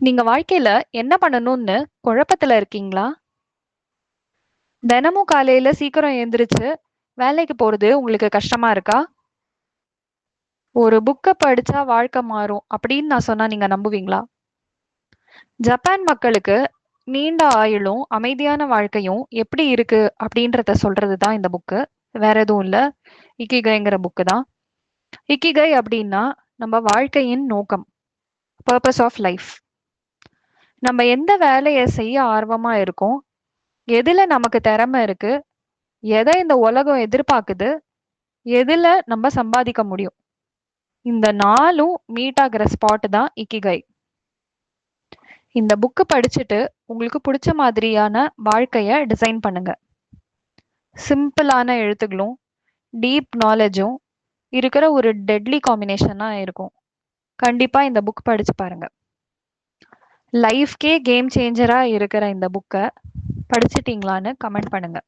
நீங்க வாழ்க்கையில என்ன பண்ணணும்னு குழப்பத்துல இருக்கீங்களா? தினமும் காலையில சீக்கிரம் எந்திரிச்சு வேலைக்கு போறது உங்களுக்கு கஷ்டமா இருக்கா? ஒரு புக்கை படிச்சா வாழ்க்கை மாறும் அப்படின்னு நான் சொன்னா நீங்க நம்புவீங்களா? ஜப்பான் மக்களுக்கு நீண்ட ஆயுளும், அமைதியான வாழ்க்கையும் எப்படி இருக்கு அப்படின்றத சொல்றது தான் இந்த புக்கு. வேற எதுவும் இல்ல. இக்கிகைங்கிற புக்கு தான். இக்கிகை அப்படின்னா நம்ம வாழ்க்கையின் நோக்கம். Purpose of life. நம்ம எந்த வேலையை செய்ய ஆர்வமா இருக்கோம்? எதுல நமக்கு திறமை இருக்கு? எதை இந்த உலகம் எதிர்பார்க்குது? எதுல நம்ம சம்பாதிக்க முடியும்? இந்த நாளும் மீட் ஆகிற ஸ்பாட் தான் இக்கிகை. இந்த புக்கு படிச்சுட்டு உங்களுக்கு பிடிச்ச மாதிரியான வாழ்க்கைய டிசைன் பண்ணுங்க. சிம்பிளான எழுத்துக்களும், டீப் நாலேட்ஜும் இருக்கிற ஒரு டெட்லி காம்பினேஷனா இருக்கும். கண்டிப்பா இந்த புக் படிச்சு பாருங்க. லைஃப்கே கேம் சேஞ்சரா இருக்கிற இந்த புக்கை படிச்சுட்டீங்களான்னு கமெண்ட் பண்ணுங்க.